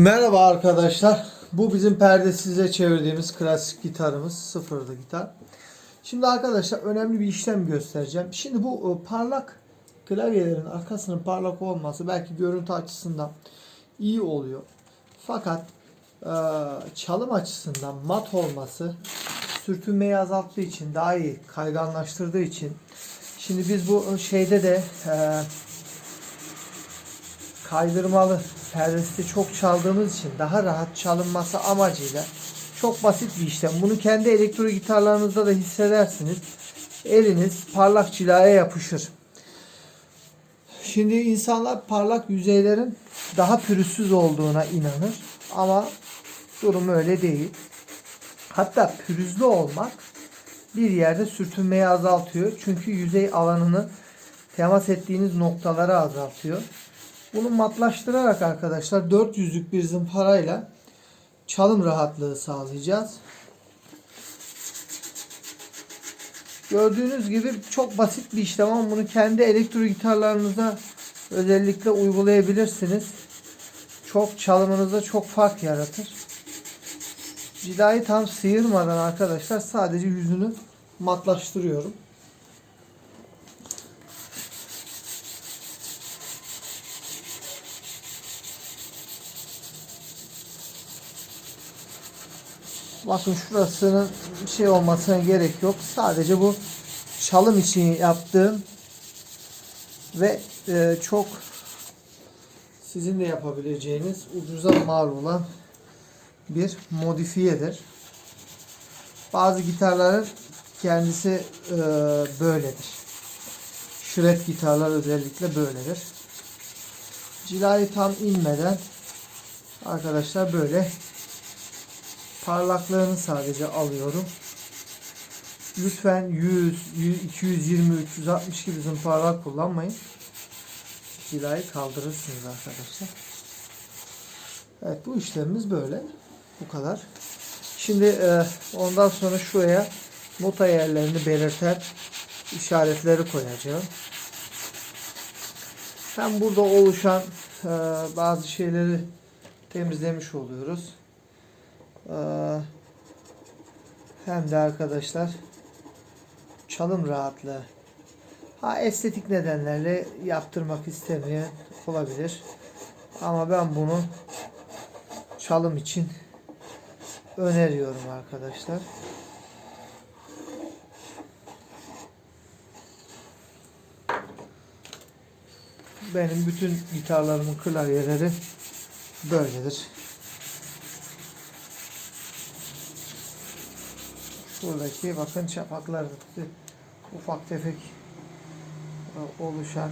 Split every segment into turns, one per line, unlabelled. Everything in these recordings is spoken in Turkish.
Merhaba arkadaşlar. Bu bizim perdesize çevirdiğimiz klasik gitarımız. Sıfırlı gitar. Şimdi arkadaşlar önemli bir işlem göstereceğim. Şimdi bu e, parlak klavyelerin arkasının parlak olması belki görüntü açısından iyi oluyor. Fakat e, çalım açısından mat olması sürtünmeyi azalttığı için daha iyi kayganlaştırdığı için şimdi biz bu şeyde de e, kaydırmalı perdesi çok çaldığımız için daha rahat çalınması amacıyla çok basit bir işlem. Bunu kendi elektro gitarlarınızda da hissedersiniz. Eliniz parlak cilaya yapışır. Şimdi insanlar parlak yüzeylerin daha pürüzsüz olduğuna inanır ama durum öyle değil. Hatta pürüzlü olmak bir yerde sürtünmeyi azaltıyor. Çünkü yüzey alanını temas ettiğiniz noktaları azaltıyor. Bunu matlaştırarak arkadaşlar 400'lük bir zımparayla çalım rahatlığı sağlayacağız. Gördüğünüz gibi çok basit bir işlem ama bunu kendi elektro gitarlarınıza özellikle uygulayabilirsiniz. Çok çalımınızda çok fark yaratır. Cidayı tam sıyırmadan arkadaşlar sadece yüzünü matlaştırıyorum. Bakın şurasının şey olmasına gerek yok. Sadece bu çalım için yaptığım ve e, çok sizin de yapabileceğiniz ucuza mal olan bir modifiyedir. Bazı gitarların kendisi e, böyledir. Shred gitarlar özellikle böyledir. Cilayı tam inmeden arkadaşlar böyle parlaklığını sadece alıyorum. Lütfen 100, 100 220, 360 gibi zımparalar kullanmayın. Cilayı kaldırırsınız arkadaşlar. Evet bu işlemimiz böyle. Bu kadar. Şimdi e, ondan sonra şuraya nota yerlerini belirten işaretleri koyacağım. Hem burada oluşan e, bazı şeyleri temizlemiş oluyoruz. Ee, hem de arkadaşlar çalım rahatlığı. Ha estetik nedenlerle yaptırmak istemeyen olabilir. Ama ben bunu çalım için öneriyorum arkadaşlar. Benim bütün gitarlarımın klavyeleri böyledir. Buradaki bakın çapaklar ufak tefek e, oluşan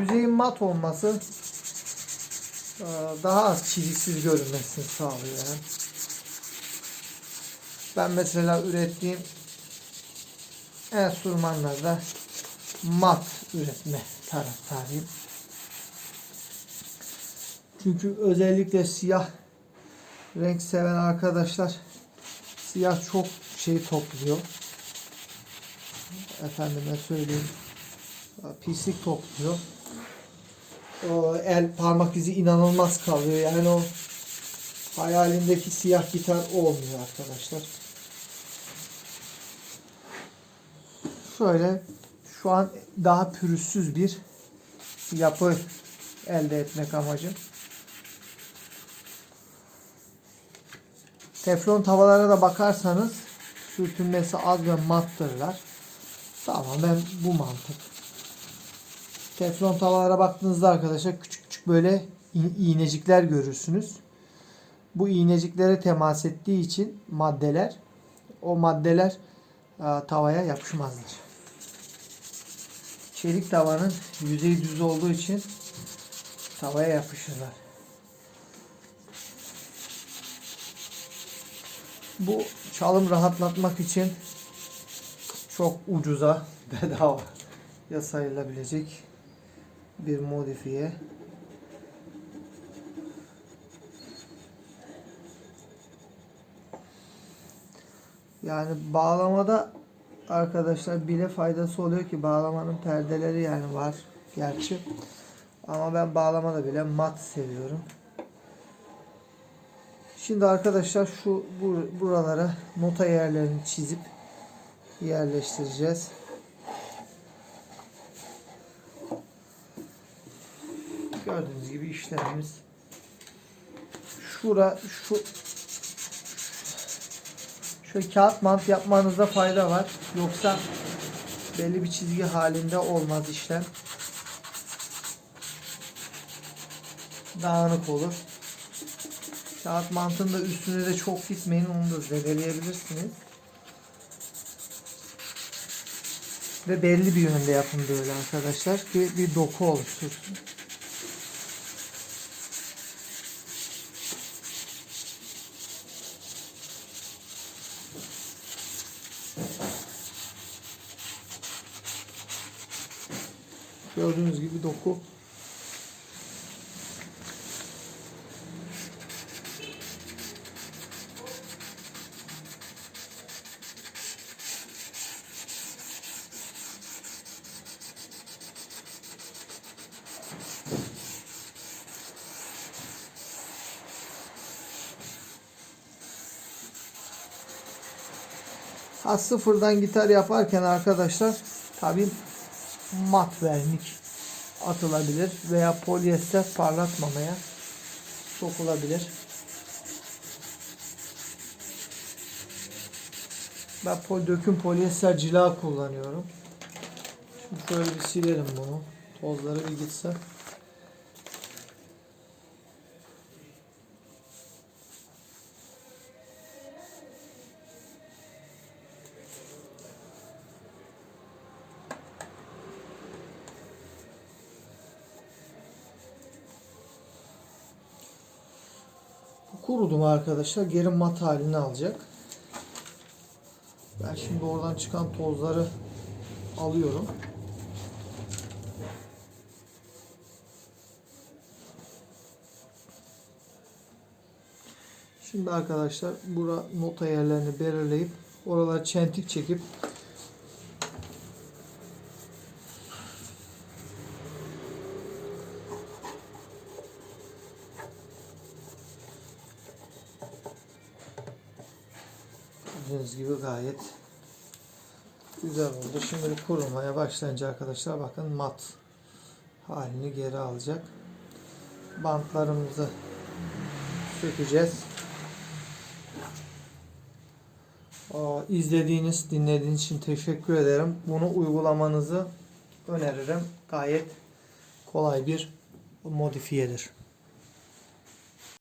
yüzeyin mat olması e, daha az çiziksiz görünmesini sağlıyor. Ben mesela ürettiğim enstrümanlarda mat üretme taraftarıyım. Çünkü özellikle siyah renk seven arkadaşlar siyah çok şey topluyor. Efendime söyleyeyim. Pislik topluyor. O el parmak izi inanılmaz kalıyor. Yani o hayalindeki siyah gitar olmuyor arkadaşlar. Şöyle şu an daha pürüzsüz bir yapı elde etmek amacım. Teflon tavalara da bakarsanız sürtünmesi az ve mattırlar. Tamamen bu mantık. Teflon tavalara baktığınızda arkadaşlar küçük küçük böyle iğnecikler görürsünüz. Bu iğneciklere temas ettiği için maddeler o maddeler tavaya yapışmazlar. Çelik tavanın yüzeyi düz olduğu için tavaya yapışırlar. Bu çalım rahatlatmak için çok ucuza bedava ya sayılabilecek bir modifiye. Yani bağlamada arkadaşlar bile faydası oluyor ki bağlamanın perdeleri yani var gerçi. Ama ben bağlamada bile mat seviyorum. Şimdi arkadaşlar şu bu, buralara nota yerlerini çizip yerleştireceğiz. Gördüğünüz gibi işlemimiz şura şu şöyle kağıt mant yapmanızda fayda var. Yoksa belli bir çizgi halinde olmaz işlem. Dağınık olur. Kağıt mantın da üstüne de çok gitmeyin. Onu da zedeleyebilirsiniz. Ve belli bir yönde yapın böyle arkadaşlar ki bir doku oluştursun. Gördüğünüz gibi doku Ha sıfırdan gitar yaparken arkadaşlar tabi mat vernik atılabilir veya polyester parlatmamaya sokulabilir. Ben pol döküm polyester cila kullanıyorum. Şimdi şöyle bir silelim bunu. Tozları bir gitse. Kurudu mu arkadaşlar geri mat halini alacak. Ben şimdi oradan çıkan tozları alıyorum. Şimdi arkadaşlar bura nota yerlerini belirleyip oralar çentik çekip Gördüğünüz gibi gayet güzel oldu. Şimdi kurumaya başlayınca arkadaşlar bakın mat halini geri alacak. Bantlarımızı sökeceğiz. Aa, izlediğiniz, dinlediğiniz için teşekkür ederim. Bunu uygulamanızı öneririm. Gayet kolay bir modifiyedir.